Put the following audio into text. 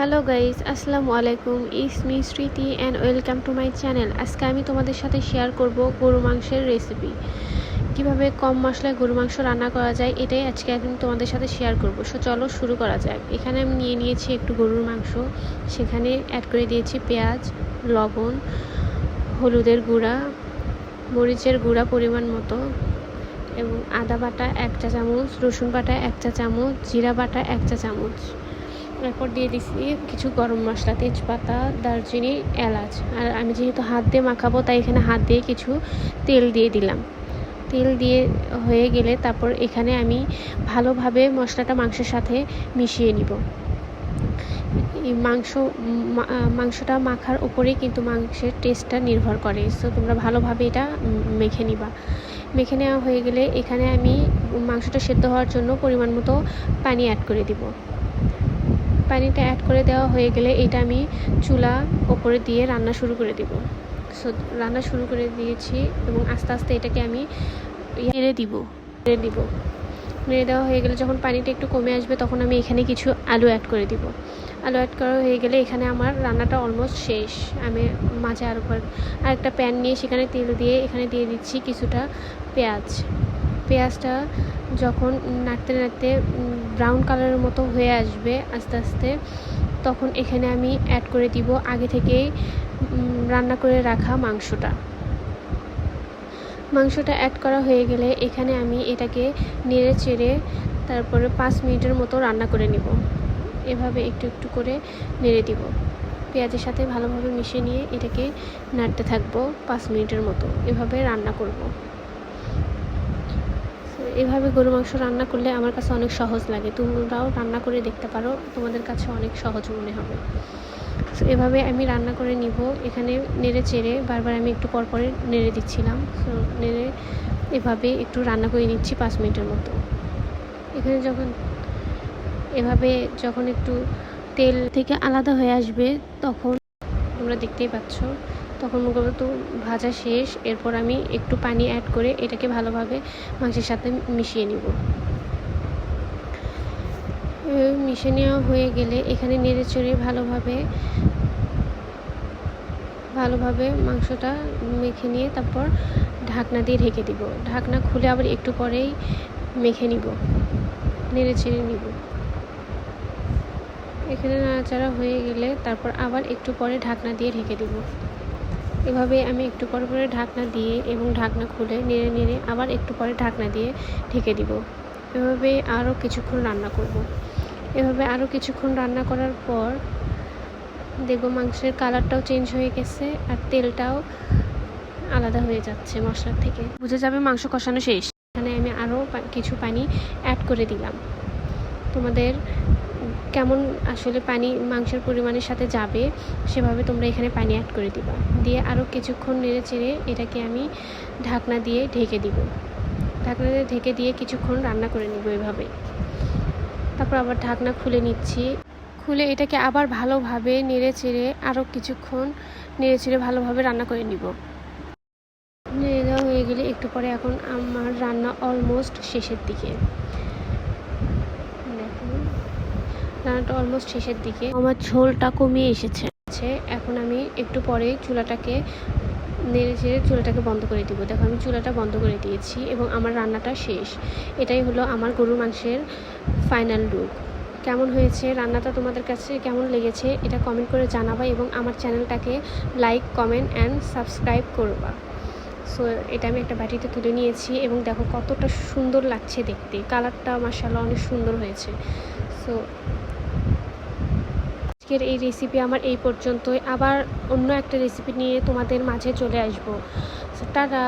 Hello guys, আসসালামু আলাইকুম। Is me Smriti and welcome to my channel আজকে আমি তোমাদের সাথে শেয়ার করব গরু মাংসের রেসিপি কীভাবে কম মশলায় গরু মাংস রান্না করা যায়, এটাই আজকে আমি তোমাদের সাথে শেয়ার করব। সো চলো শুরু করা যাক। এখানে আমি নিয়ে নিয়েছি একটু গরুর মাংস। সেখানে অ্যাড করে দিয়েছি পেঁয়াজ, লবণ, হলুদের গুঁড়া, মরিচের গুঁড়া পরিমাণ মতো, এবং আদা বাটা এক চা চামচ, রসুন বাটা এক চা চামচ, জিরা বাটা এক চা চামচ। এরপর দিয়ে দিচ্ছি কিছু গরম মশলা, তেজপাতা, দারচিনি, এলাচ। আর আমি যেহেতু হাত দিয়ে মাখাবো, তাই এখানে হাত দিয়ে কিছু তেল দিয়ে দিলাম। তেল দিয়ে হয়ে গেলে তারপর এখানে আমি ভালোভাবে মশলাটা মাংসের সাথে মিশিয়ে নিব। মাংস মাংসটা মাখার উপরেই কিন্তু মাংসের টেস্টটা নির্ভর করে। সো তোমরা ভালোভাবে এটা মেখে নিবা। মেখে নেওয়া হয়ে গেলে এখানে আমি মাংসটা সেদ্ধ হওয়ার জন্য পরিমাণ মতো পানি অ্যাড করে দিব। পানিটা অ্যাড করে দেওয়া হয়ে গেলে এটা আমি চুলা ওপরে দিয়ে রান্না শুরু করে দিব। সো রান্না শুরু করে দিয়েছি এবং আস্তে আস্তে এটাকে আমি নেড়ে দিব। নেড়ে দিব। নেড়ে দেওয়া হয়ে গেলে যখন পানিটা একটু কমে আসবে তখন আমি এখানে কিছু আলু অ্যাড করে দিব। আলু অ্যাড করা হয়ে গেলে এখানে আমার রান্নাটা অলমোস্ট শেষ। আমি মাঝে আরও আরেকটা প্যান নিয়ে সেখানে তেল দিয়ে এখানে দিয়ে দিচ্ছি কিছুটা পেঁয়াজ। পেঁয়াজটা যখন নাড়তে নাড়তে ব্রাউন কালারের মতো হয়ে আসবে আস্তে আস্তে, তখন এখানে আমি অ্যাড করে দিব আগে থেকেই রান্না করে রাখা মাংসটা। মাংসটা অ্যাড করা হয়ে গেলে এখানে আমি এটাকে নেড়ে চেড়ে তারপরে পাঁচ মিনিটের মতো রান্না করে নিব। এভাবে একটু একটু করে নেড়ে দিব। পেঁয়াজের সাথে ভালোভাবে মিশিয়ে নিয়ে এটাকে নাড়তে থাকব পাঁচ মিনিটের মতো। এভাবে রান্না করব। এভাবে গরু মাংস রান্না করলে আমার কাছে অনেক সহজ লাগে। তোমরাও রান্না করে দেখতে পারো, তোমাদের কাছে অনেক সহজ মনে হবে। তো এভাবে আমি রান্না করে নিব। এখানে নেড়ে চেড়ে বারবার আমি একটু পর পরে নেড়ে দিচ্ছিলাম। তো নেড়ে এভাবে একটু রান্না করে নিচ্ছি পাঁচ মিনিটের মতো। এখানে যখন এভাবে যখন একটু তেল থেকে আলাদা হয়ে আসবে, তখন তোমরা দেখতেই পাচ্ছ তখন মূলত ভাজা শেষ, এরপর আমি একটু পানি অ্যাড করে এটাকে ভালোভাবে মাংসের সাথে মিশিয়ে নিব। মিশিয়ে নেওয়া হয়ে গেলে এখানে নেড়ে চড়ে ভালোভাবে ভালোভাবে মাংসটা মেখে নিয়ে তারপর ঢাকনা দিয়ে ঢেকে দিব। ঢাকনা খুলে আবার একটু পরেই মেখে নিব নেড়ে চেড়ে নিব। এখানে নাড়াচাড়া হয়ে গেলে তারপর আবার একটু পরে ঢাকনা দিয়ে ঢেকে দিব। এভাবে আমি একটু পরে পরে ঢাকনা দিয়ে এবং ঢাকনা খুলে নেড়ে নেড়ে আবার একটু পরে ঢাকনা দিয়ে ঢেকে দিব। এভাবে আরও কিছুক্ষণ রান্না করব। এভাবে আরও কিছুক্ষণ রান্না করার পর দেখব মাংসের কালারটাও চেঞ্জ হয়ে গেছে আর তেলটাও আলাদা হয়ে যাচ্ছে মশলার থেকে। বুঝে যাবে মাংস কষানো শেষ। এখানে আমি আরও কিছু পানি অ্যাড করে দিলাম। তোমাদের কেমন আসলে পানি মাংসের পরিমাণের সাথে যাবে, সেভাবে তোমরা এখানে পানি অ্যাড করে দিবা। দিয়ে আরও কিছুক্ষণ নেড়ে চেড়ে এটাকে আমি ঢাকনা দিয়ে ঢেকে দিব। ঢাকনা দিয়ে ঢেকে দিয়ে কিছুক্ষণ রান্না করে নিব এভাবে। তারপর আবার ঢাকনা খুলে নিচ্ছি। খুলে এটাকে আবার ভালোভাবে নেড়ে চেড়ে আরও কিছুক্ষণ নেড়ে চেড়ে ভালোভাবে রান্না করে নিব। নেড়ে দেওয়া হয়ে গেলে একটু পরে এখন আমার রান্না অলমোস্ট শেষের দিকে। রান্নাটা অলমোস্ট শেষের দিকে। আমার ঝোলটা কমিয়ে এসেছে। এখন আমি একটু পরে চুলাটাকে নেড়ে চেড়ে চুলাটাকে বন্ধ করে দিব। দেখো, আমি চুলাটা বন্ধ করে দিয়েছি এবং আমার রান্নাটা শেষ। এটাই হলো আমার গরুর মাংসের ফাইনাল লুক কেমন হয়েছে রান্নাটা তোমাদের কাছে কেমন লেগেছে এটা কমেন্ট করে জানাবা এবং আমার চ্যানেলটাকে লাইক কমেন্ট অ্যান্ড সাবস্ক্রাইব করবা। সো এটা আমি একটা বাটিতে তুলে নিয়েছি এবং দেখো কতটা সুন্দর লাগছে দেখতে। কালারটা মার্শাল্লাহ অনেক সুন্দর হয়েছে। সো আজকের এই রেসিপি আমার এই পর্যন্তই। আবার অন্য একটা রেসিপি নিয়ে তোমাদের মাঝে চলে আসব। টাটা